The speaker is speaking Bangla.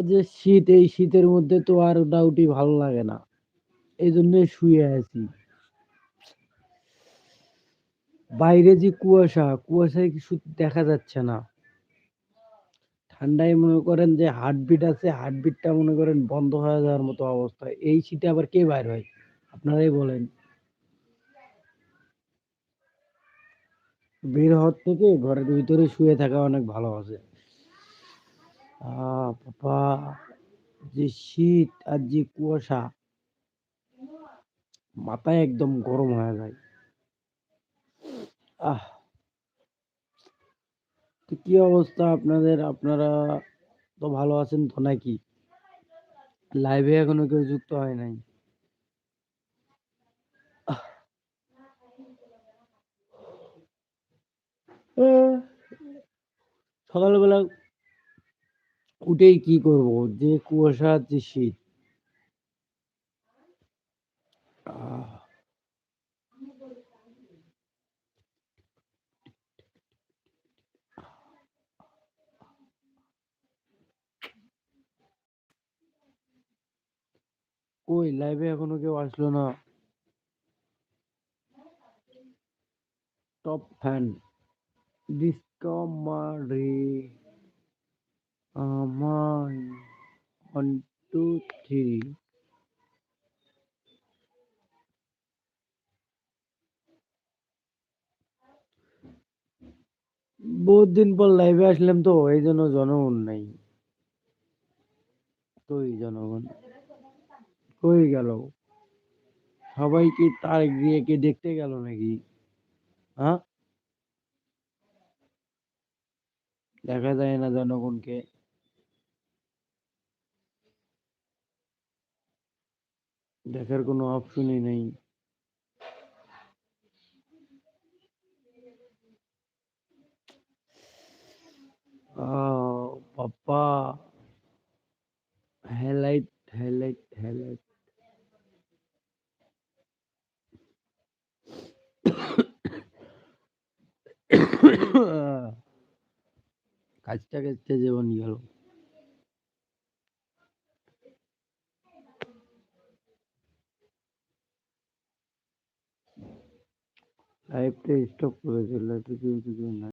যে শীত, এই শীতের মধ্যে তো আর ডাউটি ভালো লাগে না। এই জন্যই শুয়ে আছি। বাইরে যে কুয়াশা, কুয়াশায় কিছু দেখা যাচ্ছে না। ঠান্ডায় মনে করেন যে হার্টবিট আছে হার্টবিটটা মনে করেন বন্ধ হয়ে যাওয়ার মতো অবস্থা। এই শীতে আবার কে বাইর হয়? আপনারাই বলেন। বের হওয়ার থেকে ঘরের ভিতরে শুয়ে থাকা অনেক ভালো আছে। বাবা, যে শীত আর যে কুয়াশা, মাথায় একদম গরম হয়ে যায়। আহ, তো কি অবস্থা আপনাদের? আপনারা তো ভালো আছেন তো নাকি? লাইভে এখনও কেউ যুক্ত হয় নাই। সকালবেলা উঠেই কি করব? যে কুয়াশা, যে শীত। কই লাইভে এখনও কেউ আসলো না? টপ ফ্যান ডিসকমারি আমায় ওয়ান টু থ্রি বহুত দিন পর লাইভে আসলাম তো এই জন্য জনগণ নাই। কই জনগণ? কই গেল? সবাই কি তার গিয়ে কে দেখতে গেল নাকি? হ্যাঁ? দেখা যায় না জনগণকে। দেখার কোনো অপশনই নেই আহ, বাবা হাইলাইট হাইলাইট হাইলাইট কাজটা কাজটা যেমন গেল লাইভটা স্টপ করে দিল না